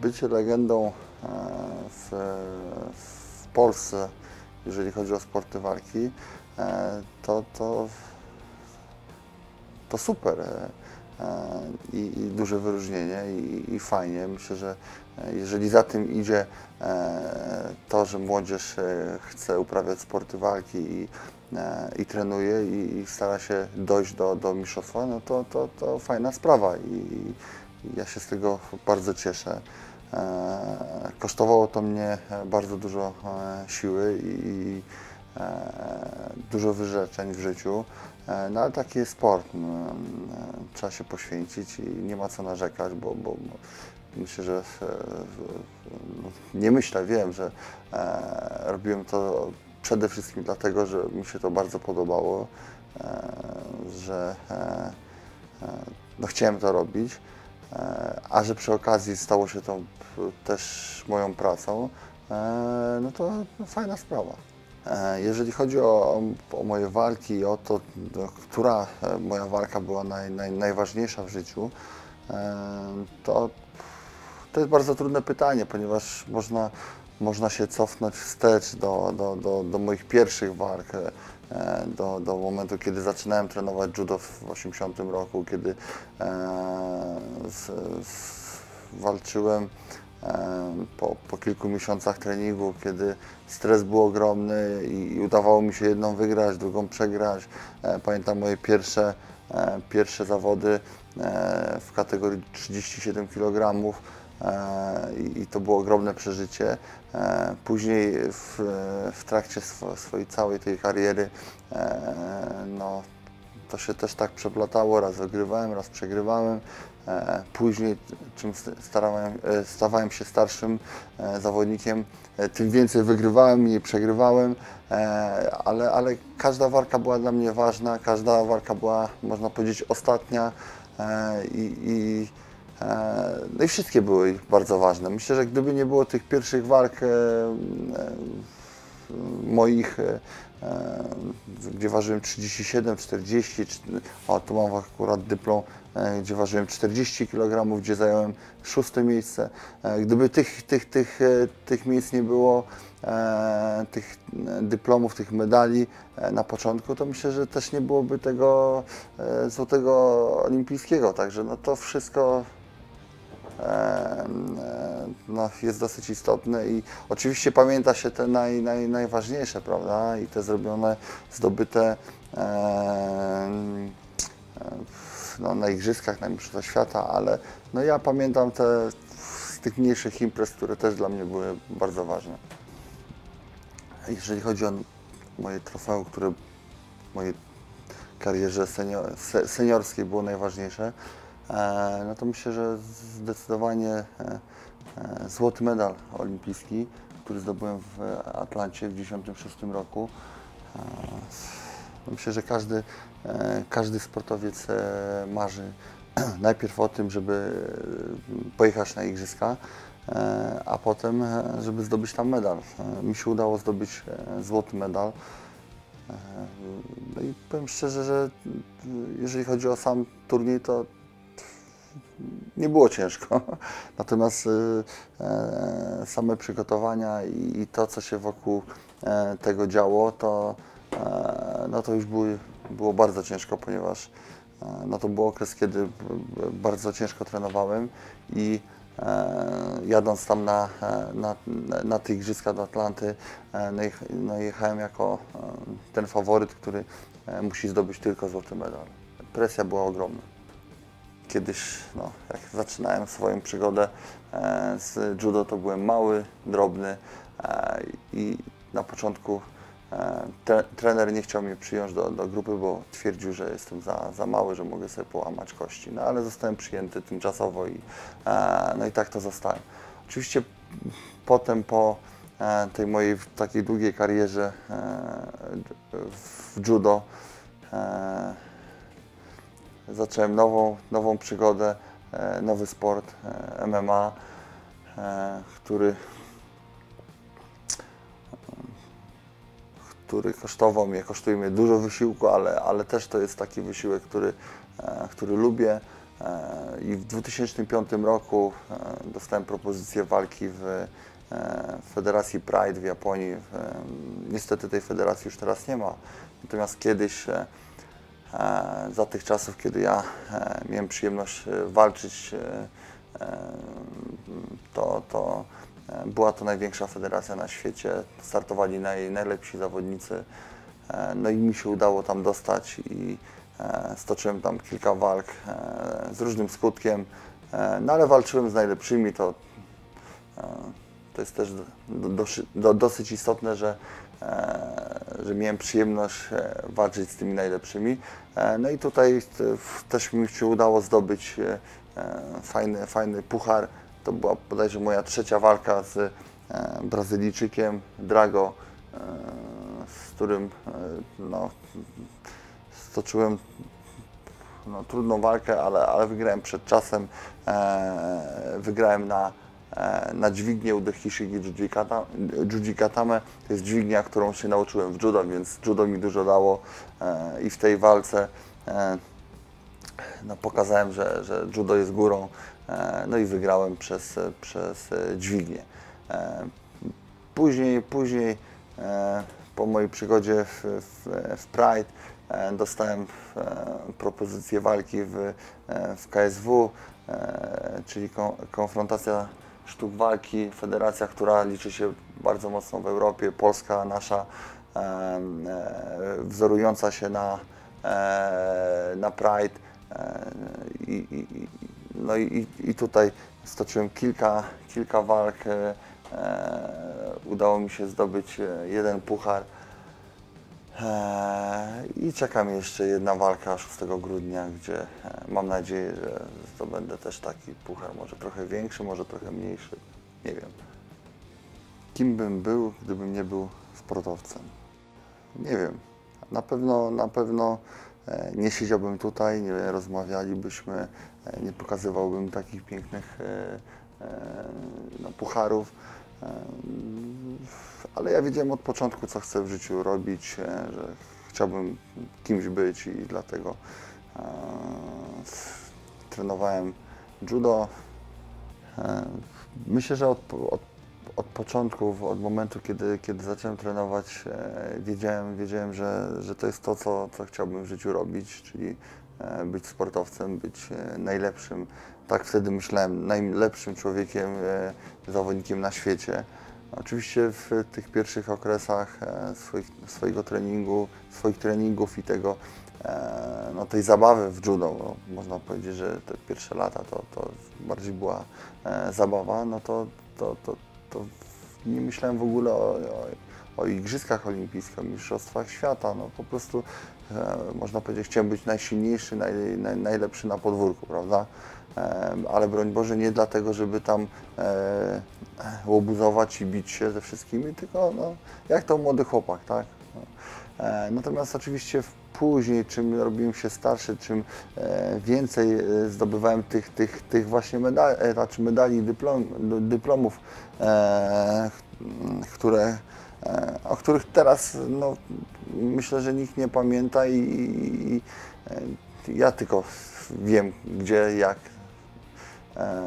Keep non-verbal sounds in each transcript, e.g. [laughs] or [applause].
bycie legendą e, w, w Polsce, jeżeli chodzi o sporty walki, e, to, to, to super. e, I, I duże wyróżnienie i, i fajnie. Myślę, że jeżeli za tym idzie to, że młodzież chce uprawiać sporty walki i, i trenuje i, stara się dojść do, do mistrzostwa, no to, to, to fajna sprawa i ja się z tego bardzo cieszę. E, Kosztowało to mnie e, bardzo dużo e, siły i, dużo wyrzeczeń w życiu, no ale taki jest sport. No, Trzeba się poświęcić i nie ma co narzekać, bo, bo, bo myślę, że no, nie myślę, wiem, że robiłem to przede wszystkim dlatego, że mi się to bardzo podobało, że no, chciałem to robić, a że przy okazji stało się to p- też moją pracą, e, no to fajna sprawa. E, Jeżeli chodzi o, o moje walki i o to, która e, moja walka była naj, naj, najważniejsza w życiu, e, to to jest bardzo trudne pytanie, ponieważ można, można się cofnąć wstecz do, do, do, do moich pierwszych walk, e, do, do momentu, kiedy zaczynałem trenować judo w 80 roku, kiedy z, z, walczyłem e, po, po kilku miesiącach treningu, kiedy stres był ogromny i, i udawało mi się jedną wygrać, drugą przegrać. E, Pamiętam moje pierwsze, e, pierwsze zawody w kategorii 37 kg i to było ogromne przeżycie. Później w, w trakcie swo, swojej całej tej kariery no, to się też tak przeplatało, raz wygrywałem, raz przegrywałem. E, Później, czym st- starałem, e, stawałem się starszym e, zawodnikiem, tym więcej wygrywałem i przegrywałem, ale, ale każda walka była dla mnie ważna, każda walka była, można powiedzieć, ostatnia i, i No i wszystkie były bardzo ważne. Myślę, że gdyby nie było tych pierwszych walk moich, e, e, gdzie ważyłem 37, 40, czy- o tu mam akurat dyplom, e, gdzie ważyłem 40 kg, gdzie zająłem szóste miejsce. Gdyby tych, tych, tych, tych miejsc nie było, tych dyplomów, tych medali na początku, to myślę, że też nie byłoby tego złotego olimpijskiego. Także no to wszystko no, jest dosyć istotne i oczywiście pamięta się te naj, naj, najważniejsze, prawda? I te zrobione, zdobyte e, e, no, na igrzyskach, na Mistrzostwach Świata, ale no, ja pamiętam te z tych mniejszych imprez, które też dla mnie były bardzo ważne. Jeżeli chodzi o moje trofeum, które w mojej karierze senior, se, seniorskiej było najważniejsze, e, no to myślę, że zdecydowanie e, e, złoty medal olimpijski, który zdobyłem w Atlancie w 1996 roku. E, myślę, że każdy, e, każdy sportowiec e, marzy [clears throat] najpierw o tym, żeby e, pojechać na igrzyska, e, a potem, e, żeby zdobyć tam medal. E, Mi się udało zdobyć e, złoty medal. E, No i powiem szczerze, że jeżeli chodzi o sam turniej, to nie było ciężko. [laughs] Natomiast y, e, same przygotowania i, to, co się wokół e, tego działo, to, e, no to już było bardzo ciężko, ponieważ no to był okres, kiedy bardzo ciężko trenowałem i jadąc tam na, na, na te igrzyska do Atlanty, no, no jechałem jako ten faworyt, który musi zdobyć tylko złoty medal. Presja była ogromna kiedyś, no, jak zaczynałem swoją przygodę e, z judo, to byłem mały, drobny e, i na początku e, tre, trener nie chciał mnie przyjąć do, do grupy, bo twierdził, że jestem za, za mały, że mogę sobie połamać kości. No ale zostałem przyjęty tymczasowo i, no i tak to zostałem. Oczywiście potem po tej mojej takiej długiej karierze w judo zacząłem nową, nową przygodę, e, nowy sport e, MMA, e, który, który kosztował mnie, kosztuje mnie dużo wysiłku, ale, ale też to jest taki wysiłek, który, który lubię. I w 2005 roku dostałem propozycję walki w Federacji Pride w Japonii. Niestety tej federacji już teraz nie ma. Natomiast kiedyś, za tych czasów, kiedy ja e, miałem przyjemność e, walczyć, e, e, to, to e, była to największa federacja na świecie. Startowali naj, najlepsi zawodnicy. E, No i mi się udało tam dostać i e, stoczyłem tam kilka walk e, z różnym skutkiem. E, No ale walczyłem z najlepszymi, to e, to jest też do, do, dosyć istotne, że, e, że miałem przyjemność e, walczyć z tymi najlepszymi. E, no i tutaj e, też mi się udało zdobyć e, e, fajny, fajny puchar. To była bodajże moja trzecia walka z e, Brazylijczykiem Drago, e, z którym e, no, stoczyłem no, trudną walkę, ale, ale wygrałem przed czasem. E, wygrałem na, e, na dźwignię Udehishigi Jujikata- Jujikatame. To jest dźwignia, którą się nauczyłem w judo, więc judo mi dużo dało e, i w tej walce e, no, pokazałem, że, że judo jest górą. E, no i wygrałem przez, przez e, dźwignię. E, Później, później e, po mojej przygodzie w, w, w Pride e, dostałem e, propozycję walki w, e, w KSW, e, czyli kon, konfrontacja sztuk walki, federacja, która liczy się bardzo mocno w Europie, Polska nasza, e, e, wzorująca się na, e, na Pride. E, i, i, no i, i tutaj stoczyłem kilka, kilka walk. e, e, Udało mi się zdobyć jeden puchar. I czeka mnie jeszcze jedna walka 6 grudnia, gdzie mam nadzieję, że zdobędę też taki puchar, może trochę większy, może trochę mniejszy, nie wiem. Kim bym był, gdybym nie był sportowcem? Nie wiem. Na pewno, na pewno e, nie siedziałbym tutaj, nie rozmawialibyśmy, e, nie pokazywałbym takich pięknych e, no, pucharów. Ale ja wiedziałem od początku, co chcę w życiu robić, że chciałbym kimś być i dlatego trenowałem judo. E, Myślę, że od, od, od początku, od momentu, kiedy, kiedy zacząłem trenować, e, wiedziałem, wiedziałem że, że to jest to, co, co chciałbym w życiu robić, czyli e, być sportowcem, być najlepszym. Tak wtedy myślałem, najlepszym człowiekiem, zawodnikiem na świecie. Oczywiście w tych pierwszych okresach swoich, swojego treningu, swoich treningów i tego, no, tej zabawy w judo, można powiedzieć, że te pierwsze lata to, to bardziej była e, zabawa, no to, to, to, to nie myślałem w ogóle o, o, o Igrzyskach Olimpijskich, o Mistrzostwach Świata, no po prostu e, można powiedzieć, chciałem być najsilniejszy, naj, naj, najlepszy na podwórku, prawda? E, ale broń Boże nie dlatego, żeby tam e, łobuzować i bić się ze wszystkimi, tylko no, jak to młody chłopak, tak? E, Natomiast oczywiście w- później, czym robiłem się starszy, czym e, więcej e, zdobywałem tych, tych, tych właśnie medali, znaczy medali dyplom, dy- dyplomów, e, które, e, o których teraz no, myślę, że nikt nie pamięta i, i, i e, ja tylko wiem gdzie, jak, e,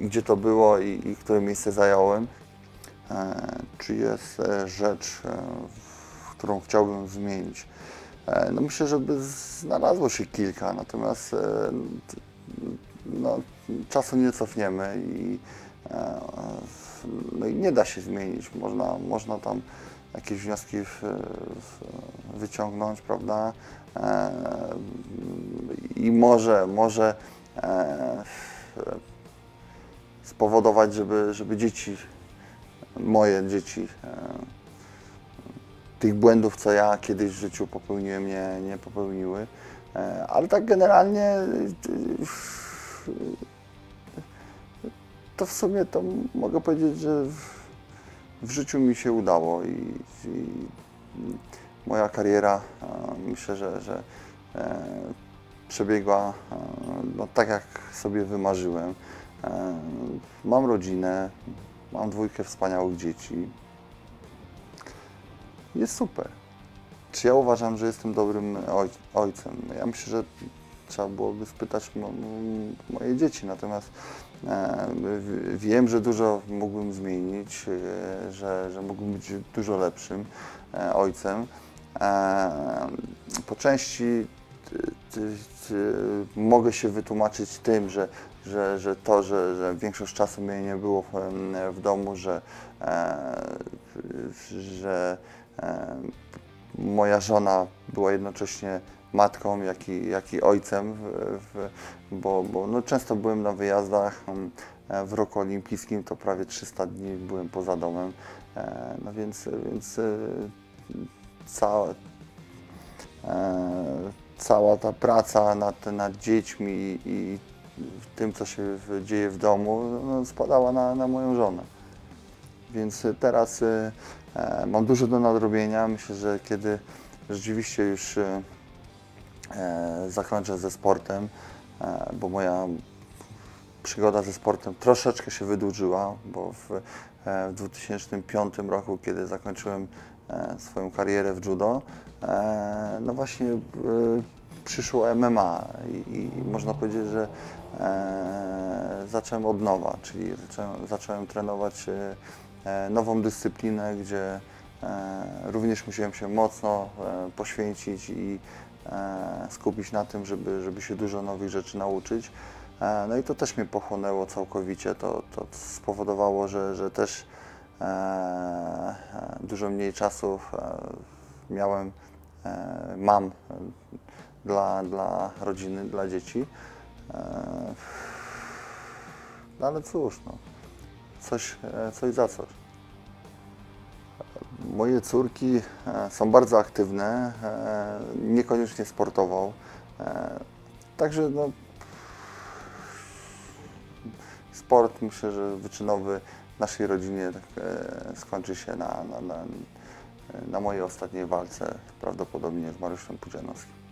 gdzie to było i, i które miejsce zająłem. E, czy jest e, rzecz, e, w- którą chciałbym zmienić? E, No myślę, że by znalazło się kilka, natomiast e, no, czasu nie cofniemy i, e, no i nie da się zmienić. Można, można tam jakieś wnioski wyciągnąć, prawda? I może, może spowodować, żeby, żeby dzieci, moje dzieci, tych błędów, co ja kiedyś w życiu popełniłem, nie, nie popełniły. E, Ale tak generalnie e, to w sumie to mogę powiedzieć, że w, w życiu mi się udało i, i moja kariera e, myślę, że, że przebiegła no, tak, jak sobie wymarzyłem. Mam rodzinę, mam dwójkę wspaniałych dzieci. Jest super. Czy ja uważam, że jestem dobrym oj, ojcem? Ja myślę, że trzeba byłoby spytać moje dzieci. Natomiast e, wiem, że dużo mógłbym zmienić, e, że, że mógłbym być dużo lepszym e, ojcem. E, po części mogę się wytłumaczyć tym, że, że, że to, że, że większość czasu mnie nie było w, w domu, że, e, że moja żona była jednocześnie matką, jak i, jak i ojcem, w, w, bo, bo no, często byłem na wyjazdach. W roku olimpijskim to prawie 300 dni byłem poza domem, no więc, więc e, cała, e, cała ta praca nad, nad dziećmi i tym, co się dzieje w domu, no, spadała na, na moją żonę. Więc e, teraz e, e, mam dużo do nadrobienia. Myślę, że kiedy rzeczywiście już zakończę ze sportem, bo moja przygoda ze sportem troszeczkę się wydłużyła, bo w, w 2005 roku, kiedy zakończyłem swoją karierę w judo, no właśnie przyszło MMA i, i można powiedzieć, że zacząłem od nowa, czyli zacząłem, zacząłem trenować nową dyscyplinę, gdzie e, również musiałem się mocno e, poświęcić i e, skupić na tym, żeby, żeby się dużo nowych rzeczy nauczyć. E, No i to też mnie pochłonęło całkowicie. To, to spowodowało, że, że też e, e, dużo mniej czasu e, miałem, e, mam e, dla, dla rodziny, dla dzieci. E, No ale cóż, no, coś, e, coś za coś. Moje córki e, są bardzo aktywne, e, niekoniecznie sportowo. Także no, sport myślę, że wyczynowy w naszej rodzinie tak, skończy się na, na, na, na mojej ostatniej walce, prawdopodobnie z Mariuszem Pudzianowskim.